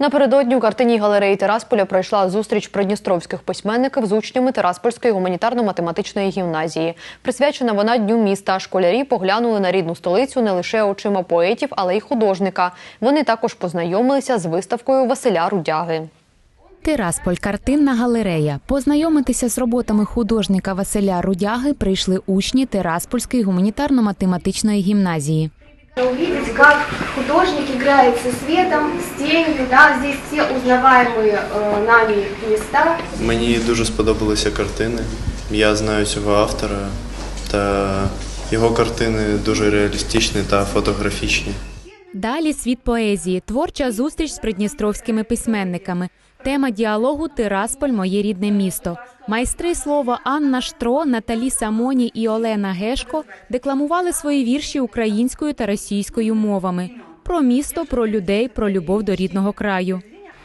Напередодні у картині галереї Терасполя пройшла зустріч придністровських письменників з учнями Терасполської гуманітарно-математичної гімназії. Присвячена вона дню міста. Школярі поглянули на рідну столицю не лише очима поетів, але й художника. Вони також познайомилися з виставкою Василя Рудяги. Тирасполь картинна галерея. Познайомитися з роботами художника Василя Рудяги прийшли учні Тираспольської гуманітарно-математичної гімназії. Увидеть, как художник играет со светом, с тенью, да, здесь все узнаваемые э, нами места. Мені дуже сподобалися картини. Я знаю цього автора, та його картини дуже реалістичні та фотографічні. Далі світ поезії, творча зустріч з придністровськими письменниками. Тема діалогу Тирасполь моє рідне місто. Майстри слова Анна Штро, Наталі Самоні і Олена Гешко декламували свої вірші українською та російською мовами про місто, про людей, про любов до рідного краю.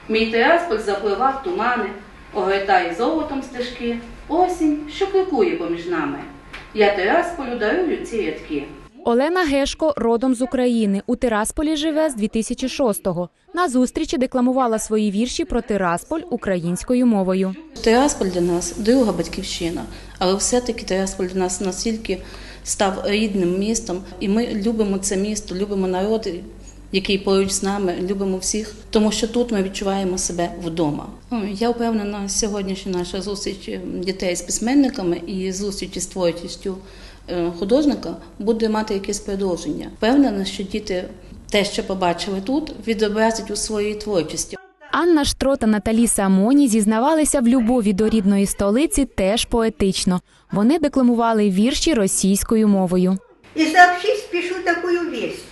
Мій Тирасполь запливав тумани, огортає золотом стежки, осінь, що кликує поміж нами. Я Тирасполю дарую ці рядки. Олена Гешко родом з України. У Тирасполі живе з 2006-го. На зустрічі декламувала свої вірші про Тирасполь українською мовою. Тирасполь для нас друга батьківщина, але все-таки Тирасполь для нас настільки став рідним містом, і ми любимо це місто, любимо народ, який поруч з нами, любимо всіх, тому що тут ми відчуваємо себе вдома. Ну, Я впевнена, сьогоднішня наша зустріч дітей з письменниками і зустріч із творчістю художника буде мати якесь продовження. Впевнена, що діти те, що побачили тут, відобразять у своїй творчості. Анна Штро та Наталі Самоні зізнавалися в любові до рідної столиці теж поетично. Вони декламували вірші російською мовою. И сообщить спешу такую весть.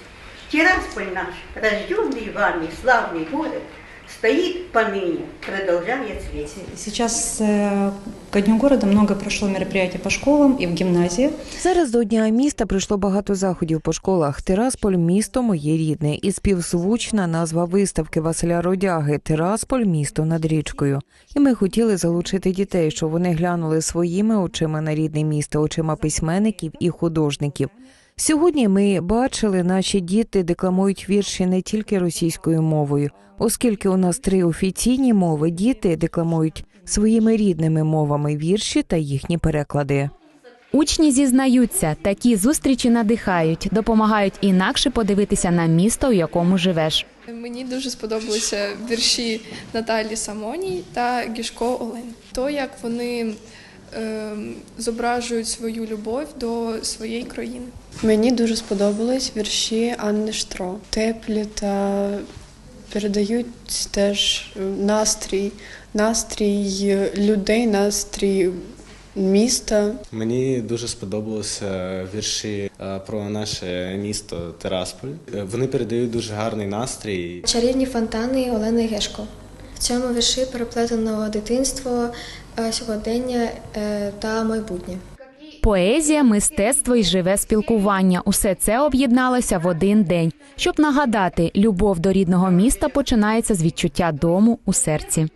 Тирасполь наш, рожденный вами славный город, стоит поныне, продолжая цвесть. Сейчас э, ко Дню города много прошло мероприятий по школам и в гимназии. Зараз до Дня міста прийшло багато заходів по школах. Тирасполь місто моє рідне і співзвучна назва виставки Василя Родяги Тирасполь місто над річкою. І ми хотіли залучити дітей, щоб вони глянули своїми очима на рідне місто, очима письменників і художників. Сьогодні ми бачили, наші діти декламують вірші не тільки російською мовою, оскільки у нас три офіційні мови, діти декламують своїми рідними мовами вірші та їхні переклади. Учні зізнаються, такі зустрічі надихають, допомагають інакше подивитися на місто, у якому живеш. Мені дуже сподобалися вірші Наталі Самоній та Гішко Олень. То, як вони зображують свою любов до своєї країни. Мені дуже сподобались вірші Анни Штро. Теплі та передають теж настрій, настрій людей, настрій міста. Мені дуже сподобалися вірші е, про наше місто Терасполь. Е, Вони передають дуже гарний настрій. Чарівні фонтани Олени Гешко. Цьому вірші переплетено дитинство, е, сьогодення е, та майбутнє. Поезія, мистецтво і живе спілкування усе це об'єдналося в один день. Щоб нагадати, любов до рідного міста починається з відчуття дому у серці.